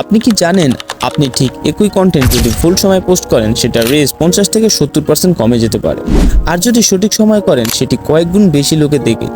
আপনি কি জানেন, আপনি ঠিক একই কন্টেন্ট যদি ভুল সময় পোস্ট করেন, সেটা রেস পঞ্চাশ থেকে সত্তর পার্সেন্ট কমে যেতে পারে। আর যদি সঠিক সময় করেন, সেটি কয়েক গুণ বেশি লোকে দেখে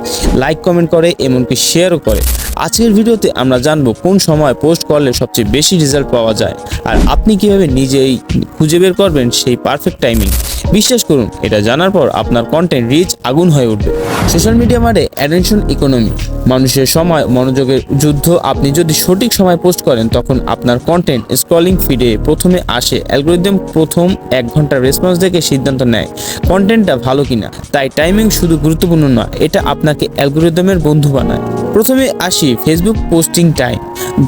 লাইক কমেন্ট করে, এমনকি শেয়ারও করে। আজকের ভিডিওতে আমরা জানব কোন সময় পোস্ট করলে সবচেয়ে বেশি রেজাল্ট পাওয়া যায়, আর আপনি কীভাবে নিজেই খুঁজে বের করবেন সেই পারফেক্ট টাইমিং বিশ্বাস করুন, এটা জানার পর আপনার কন্টেন্ট রিচ আগুন হয়ে উঠবে। সোশ্যাল মিডিয়া মানে অ্যাটেনশন ইকোনমি মানুষের সময়, মনোযোগের যুদ্ধ, আপনি যদি সঠিক সময় পোস্ট করেন, তখন আপনার কন্টেন্ট স্ক্রলিং ফিডে প্রথমে আসে অ্যালগোরিদম প্রথম এক ঘণ্টার রেসপন্স দেখে সিদ্ধান্ত নেয় কন্টেন্টটা ভালো কিনা। তাই টাইমিং শুধু গুরুত্বপূর্ণ নয়, এটা আপনাকে অ্যালগোরিদমের বন্ধু বানায়। প্রথমে আসি ফেসবুক পোস্টিং টাইম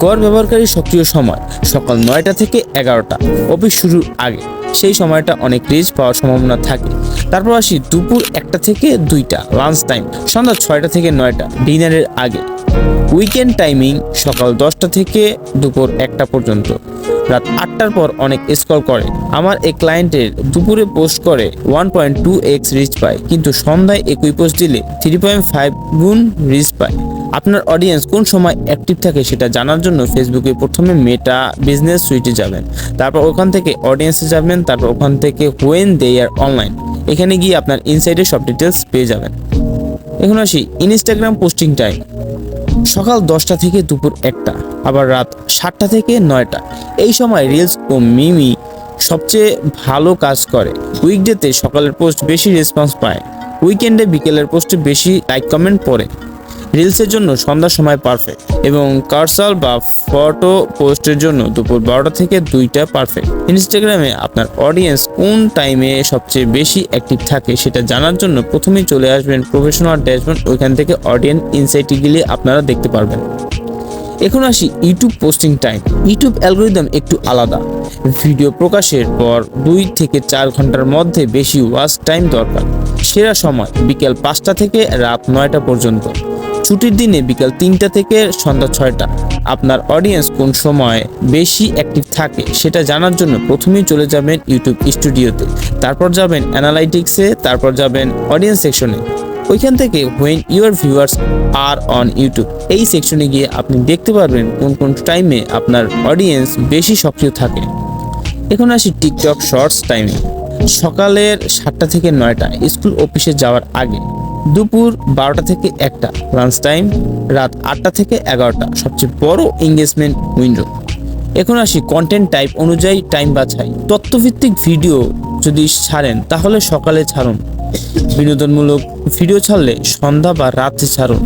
গড় ব্যবহারকারী সক্রিয় সময়, সকাল নয়টা থেকে এগারোটা, অফিস শুরুর আগে। সেই সময়টা অনেক রিচ পাওয়ার সম্ভাবনা থাকে। তারপর আসি দুপুর একটা থেকে দুইটা লাঞ্চ টাইম সন্ধ্যা ছয়টা থেকে নয়টা, ডিনারের আগে। উইকেন্ড টাইমিং সকাল দশটা থেকে দুপুর একটা পর্যন্ত। রাত আটটার পর অনেক স্কল করে। আমার এই ক্লায়েন্টের দুপুরে পোস্ট করে one point two X reach পায়, কিন্তু সন্ধ্যায় একই পোস্ট দিলে থ্রি পয়েন্ট ফাইভ গুণ রিচ পায়। আপনার অডিয়েন্স কোন সময় অ্যাক্টিভ থাকে সেটা জানার জন্য ফেসবুকে প্রথমে মেটা বিজনেস সুইটে যাবেন। তারপর ওখান থেকে অডিয়েন্সে যাবেন, তারপর ওখান থেকে হোয়েন দে আর অনলাইন এখানে গিয়ে আপনার ইনসাইডে সব ডিটেলস পেয়ে যাবেন। এখন আসি ইনস্টাগ্রাম পোস্টিং টাইম সকাল দশটা থেকে দুপুর একটা, আবার রাত সাতটা থেকে নয়টা। এই সময় রিলস ও মিমি সবচেয়ে ভালো কাজ করে। উইকডেতে সকালের পোস্ট বেশি রেসপন্স পায়। উইকেন্ডে বিকেলের পোস্টে বেশি লাইক কমেন্ট পড়ে। রিলসের জন্য সন্ধ্যার সময় পারফেক্ট এবং কার্সাল বা ফটো পোস্টের জন্য দুপুর বারোটা থেকে দুইটা পারফেক্ট ইনস্টাগ্রামে আপনার অডিয়েন্স কোন টাইমে সবচেয়ে বেশি অ্যাক্টিভ থাকে সেটা জানার জন্য প্রথমে চলে আসবেন প্রফেশনাল ড্যাশবোর্ড ওইখান থেকে অডিয়েন্স ইনসাইটে গেলে আপনারা দেখতে পারবেন। এখন আসি YouTube posting time YouTube algorithm একটু আলাদা। ভিডিও প্রকাশের পর দুই থেকে চার ঘণ্টার মধ্যে বেশি ওয়াচ টাইম দরকার। সেরা সময় বিকেল পাঁচটা থেকে রাত নয়টা পর্যন্ত। ছুটির দিনে বিকেল তিনটা থেকে সন্ধ্যা ছয়টা। আপনার অডিয়েন্স কোন সময় বেশি অ্যাক্টিভ থাকে সেটা জানার জন্য প্রথমেই চলে যাবেন ইউটিউব স্টুডিওতে তারপর যাবেন অ্যানালাইটিক্সে তারপর যাবেন অডিয়েন্স সেকশনে ওইখান থেকে when your viewers are on YouTube এই সেকশনে গিয়ে আপনি দেখতে পারবেন কোন কোন টাইমে আপনার অডিয়েন্স বেশি সক্রিয় থাকে। এখন আসি টিকটক শর্টস টাইমে সকালের সাতটা থেকে নয়টা স্কুল অফিসে যাওয়ার আগে। দুপুর বারোটা থেকে একটা লাঞ্চ টাইম রাত আটটা থেকে এগারোটা, সবচেয়ে বড় এঙ্গেজমেন্ট উইন্ডো এখন আসি কন্টেন্ট টাইপ অনুযায়ী টাইম বাছাই। তথ্যভিত্তিক ভিডিও যদি ছাড়েন, তাহলে সকালে ছাড়ুন। বিনোদনমূলক ভিডিও ছাড়লে সন্ধ্যা বা রাতে ছাড়ুন।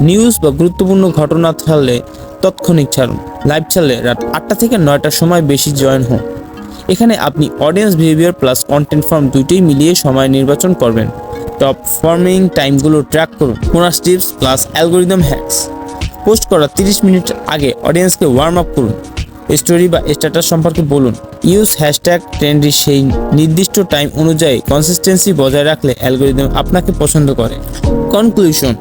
নিউজ বা গুরুত্বপূর্ণ ঘটনা ছাড়লে তৎক্ষণিক ছাড়ুন। লাইভ ছাড়লে রাত আটটা থেকে নয়টার সময় বেশি জয়েন হন। এখানে আপনি audience behaviour plus content form দুইটাই মিলিয়ে সময় নির্বাচন করবেন। টপ ফর্মিং টাইমগুলো ট্র্যাক করুন। Bonus tips plus algorithm hacks. Post করার 30 মিনিট আগে অডিয়েন্সকে ওয়ার্ম আপ করুন। স্টোরি বা স্ট্যাটাস সম্পর্কে বলুন। ইউজ হ্যাশট্যাগ ট্রেন্ডি সেই নির্দিষ্ট টাইম অনুযায়ী কনসিস্টেন্সি বজায় রাখলে অ্যালগোরিদম আপনাকে পছন্দ করে। কনক্লুশন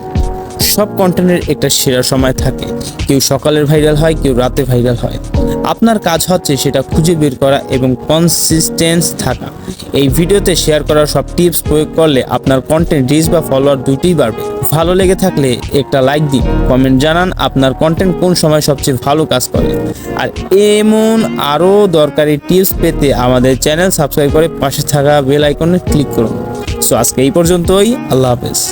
সব কন্টেন্টের একটা সেরা সময় থাকে। কেউ সকালের ভাইরাল হয়, কেউ রাতে ভাইরাল হয়। আপনার কাজ হচ্ছে সেটা খুঁজে বের করা এবং কনসিস্টেন্স থাকা। এই ভিডিওতে শেয়ার করা সব টিপস প্রয়োগ করলে আপনার কন্টেন্ট রিচ বা ফলোয়ার দুটোই বাড়বে। ভালো লেগে থাকলে একটা লাইক দিন কমেন্ট জানান আপনার কন্টেন্ট কোন সময় সবচেয়ে ভালো কাজ করে। আর এমন আরও দরকারি টিপস পেতে আমাদের চ্যানেল সাবস্ক্রাইব করে পাশে থাকা বেল আইকনে ক্লিক করুন। সো আজকে এই পর্যন্তই, আল্লাহ হাফেজ।